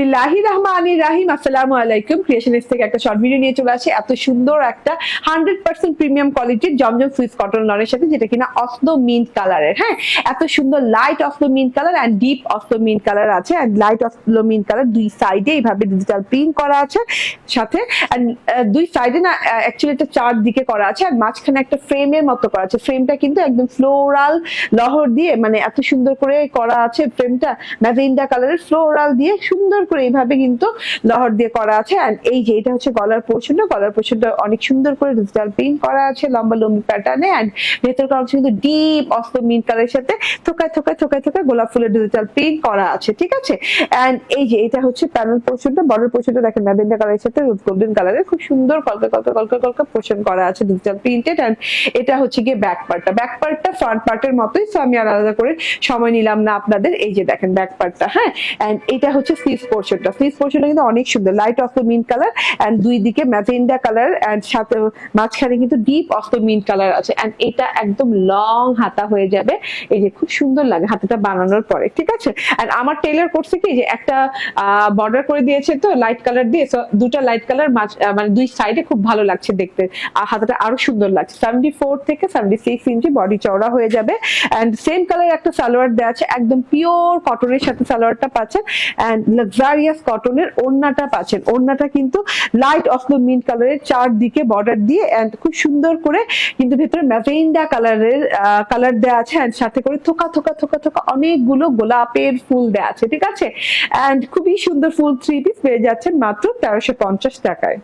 বিসমিল্লাহি রাহিম আসসালামু আলাইকুম। থেকে একটা শর্ট ভিডিও নিয়ে চলে আসে। এত সুন্দর একটা হান্ড্রেড পার্সেন্ট প্রিমিয়াম কোয়ালিটির জমজম সুইস কটন লনের সাথে যেটা কিনা অসলো মিন্ট কালারের হ্যাঁ? এত সুন্দর light mint colour and deep Oslo mint colour আছে। অ্যান্ড লাইট মিন্ট কালার দুই সাইডে এইভাবে ডিজিটাল প্রিন্ট করা আছে। সাথে আহ, দুই সাইডে না অ্যাকচুয়ালি একটা চার দিকে করা আছে। আর মাঝখানে একটা ফ্রেমের মতো করা আছে। ফ্রেমটা কিন্তু একদম ফ্লোরাল লহর দিয়ে মানে এত সুন্দর করে করা আছে ফ্রেমটা ম্যাজেন্ডা কালারের ফ্লোরাল দিয়ে সুন্দর করে এইভাবে কিন্তু লহর দিয়ে করা আছে। অ্যান্ড এই যে এটা হচ্ছে গলার পোর্শনটা গলার পোর্শনটা অনেক সুন্দর করে ডিজিটাল প্রিন্ট করা আছে লম্বা, লম্বি প্যাটার্নে অ্যান্ড ভেতরটা অংশ কিন্তু ডিপ অস্ত মিন কালারের সাথে থোকায় থোকায় থোকায় থোকায় গোলাপ ফুলের ডিজিটাল প্রিন্ট করা আছে, ঠিক আছে? অ্যান্ড এই যে এটা হচ্ছে প্যানেল পোর্শনটা বর্ডার পোর্শনটা দেখেন ম্যাজেন্ডা কালারের সাথে রোজ গোল্ডেন কালারের খুব সুন্দর কলকা কলকা কলকা কলকা পোর্শন করা আছে ডিজিটাল প্রিন্টেড অ্যান্ড এটা হচ্ছে গিয়ে ব্যাক পার্টটা ব্যাক পার্টটা ফ্রন্ট পার্টের মতোই সো আমি আলাদা করে সময় নিলাম না আপনাদের। এই যে দেখেন ব্যাক পার্টটা হ্যাঁ? এন্ড এটা হচ্ছে স্লিভ পোর্শনটা স্লিভ পোর্শনটা কিন্তু অনেক সুন্দর। Light of mint colour and দুই দিকে ম্যাজেন্ডা কালার এন্ড সাথে মাঝখানে কিন্তু deep of the mint colour আছে। এন্ড এটা একদম লং হাতা হয়ে যাবে। এই যে খুব সুন্দর লাগে হাতাটা বানানোর পরে, ঠিক আছে? এন্ড আমার টেলার করছে কি যে একটা বর্ডার করে দিয়েছে তো লাইট কালার দিয়ে। So, দুটা লাইট কালার মানে দুই সাইডে খুব ভালো লাগছে দেখতে। আর হাতাটা আরও সুন্দর লাগছে। সেভেন্টি ফোর থেকে সেভেন্টি সিক্স ইঞ্চি বডি চওড়া হয়ে যাবে। অ্যান্ড সেম কালার একটা সালোয়ার দেওয়া আছে। একদম পিওর কটনের সাথে সালোয়ারটা পাচ্ছেন। অ্যান্ড লাক্সারিয়াস কটনের ওড়নাটা পাচ্ছেন। ওড়নাটা কিন্তু লাইট অফ দ্য মিন্ট কালারের চারদিকে বর্ডার দিয়ে অ্যান্ড খুব সুন্দর করে কিন্তু ভেতরে ম্যাভেন্ডা কালারের কালার দেওয়া আছে অ্যান্ড সাথে করে থোকা থোকা থোকা থোকা অনেকগুলো গোলাপের ফুল দেওয়া আছে, ঠিক আছে? অ্যান্ড খুবই সুন্দর ফুল থ্রি পিস পেয়ে যাচ্ছেন মাত্র তেরোশো পঞ্চাশ টাকায়।